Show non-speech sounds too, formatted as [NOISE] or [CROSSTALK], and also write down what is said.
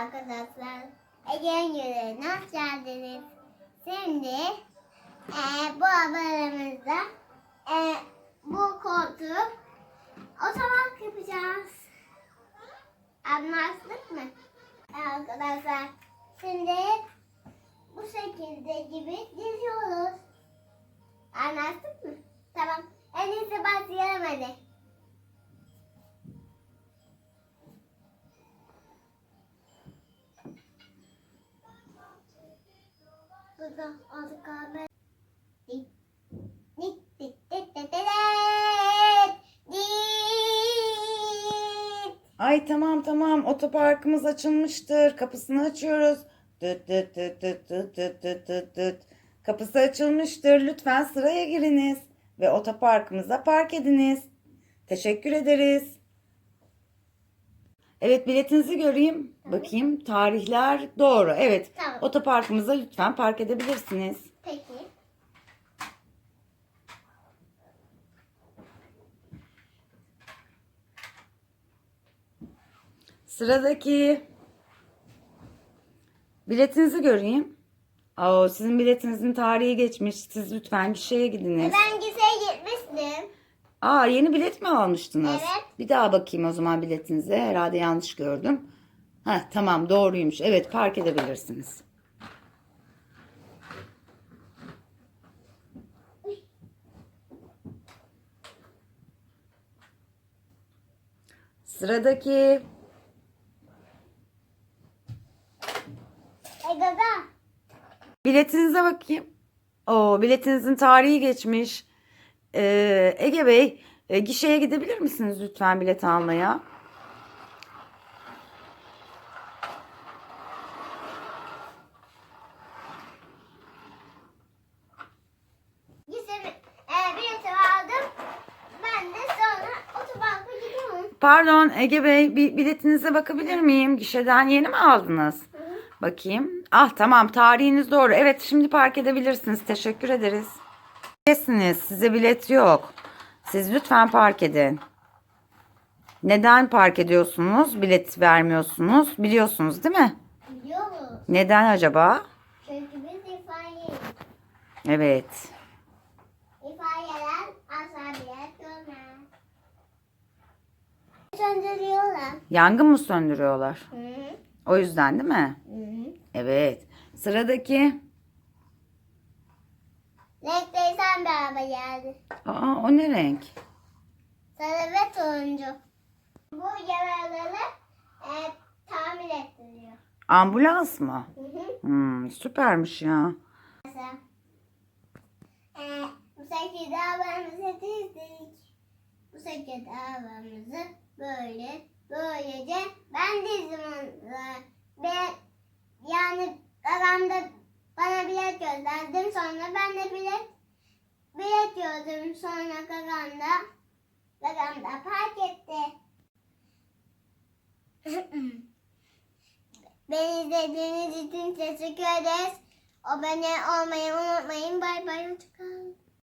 arkadaşlar. Ege'nin yüreğine hoş geldiniz. Şimdi eee bu haberimizde eee bu koltuğu otomat yapacağız. Anlaştık mı? Arkadaşlar şimdi bu şekilde gibi diziyoruz. Anlaştık mı? Tamam. En iyisi başlayalım hadi. Ay tamam tamam otoparkımız açılmıştır. Kapısını açıyoruz. Dıt dıt dıt dıt dıt dıt dıt dıt dıt. Kapısı açılmıştır. Lütfen sıraya giriniz ve otoparkımıza park ediniz. Teşekkür ederiz. Evet biletinizi göreyim. Bakayım tarihler doğru. Evet. Tamam. Otoparkımıza lütfen park edebilirsiniz. Peki. Sıradaki biletinizi göreyim. Oo, sizin biletinizin tarihi geçmiş. Siz lütfen gişeye gidiniz. Ben gitseye gitmiştim. Aa yeni bilet mi almıştınız? Evet. Bir daha bakayım o zaman biletinize. Herhalde yanlış gördüm. Heh, tamam doğruymuş. Evet park edebilirsiniz. Sıradaki E dada. biletinize bakayım. Oo biletinizin tarihi geçmiş. Ee, Ege Bey e, gişeye gidebilir misiniz lütfen bilet almaya? E, bileti aldım. Ben de sonra otobanka gidiyorum. Pardon Ege Bey bir biletinize bakabilir miyim? Gişeden yeni mi aldınız? Bakayım. Ah tamam tarihiniz doğru. Evet şimdi park edebilirsiniz. Teşekkür ederiz. Kesiniz. Size bilet yok. Siz lütfen park edin. Neden park ediyorsunuz? Bilet vermiyorsunuz. Biliyorsunuz değil mi? Biliyoruz. Neden acaba? Çünkü biz ifade Evet. İfadeler asla bilet görmez. Söndürüyorlar. Yangın mı söndürüyorlar? Hı hı. O yüzden değil mi? Hı hı. Evet. Sıradaki. Renkteysen bir araba geldi. Aa o ne renk? Sarı ve turuncu. Bu yaraları e, tamir ettiriyor. Ambulans mı? Hı hı. Hmm, süpermiş ya. Mesela e, bu şekilde arabamızı dizdik. Bu şekilde arabamızı böyle böylece ben dizdim onları. Ve yani arabamda bana bilet gönderdim. Sonra ben de bilet bilet gördüm. Sonra gagamda gagamda park etti. [CLEARS THROAT] Beni izlediğiniz için teşekkür ederiz. Abone olmayı unutmayın. Bay bay. Hoşçakalın.